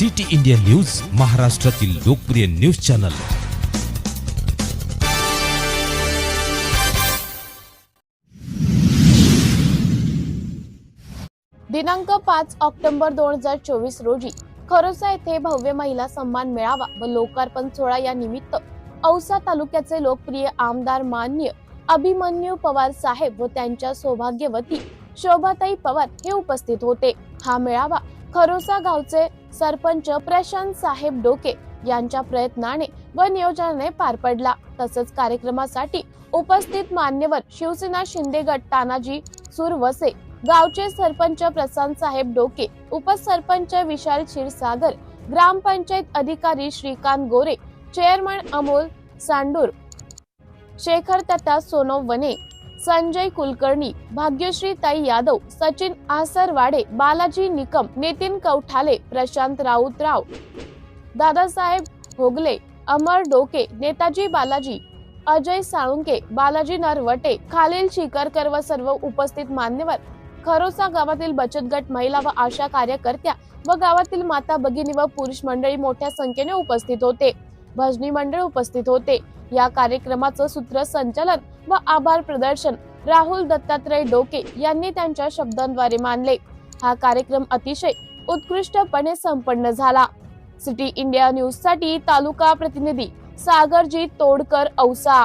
City India news महाराष्ट्रातील लोकप्रिय news channel. दिनांक पाच ऑक्टोबर दोन हजार चोवीस रोजी खरोसा येथे भव्य महिला सन्मान मेळावा व लोकार्पण सोहळा या निमित्त औसा तालुक्याचे लोकप्रिय आमदार मान्य अभिमन्यू पवार साहेब व त्यांच्या सौभाग्यवती शोभाताई पवार हे उपस्थित होते. हा मेळावा खरोसा गावचे सरपंच प्रशांत साहेब डोके यांच्या प्रयत्नाने व नियोजनाने पार पडला. तसंच कार्यक्रमासाठी उपस्थित मान्यवर शिवसेना शिंदे गट तानाजी सुरवसे गावचे सरपंच प्रशांत साहेब डोके उपसरपंच विशाल क्षीरसागर ग्रामपंचायत अधिकारी श्रीकांत गोरे चेअरमन अमोल सांडूर शेखर तथा वने संजय कुलकर्णी भाग्यश्री ताई यादव सचिन आसरवाडे बालाजी निकम नितीन कवठाले प्रशांत राऊतराव दादासाहेब होगले अमर डोके नेताजी बालाजी अजय साळुंके बालाजी नरवटे खालील शिकरकर व सर्व उपस्थित मान्यवर खरोसा गावातील बचत गट महिला व आशा कार्यकर्त्या व गावातील माता भगिनी व पुरुष मंडळी मोठ्या संख्येने उपस्थित होते. भजनी मंडळ उपस्थित होते. या कार्यक्रमाचं सूत्रसंचालन व आभार प्रदर्शन राहुल दत्तात्रय डोके यांनी त्यांच्या शब्दांद्वारे मानले. हा कार्यक्रम अतिशय उत्कृष्टपणे संपन्न झाला. सिटी इंडिया न्यूजसाठी तालुका प्रतिनिधी सागरजी तोडकर औसा.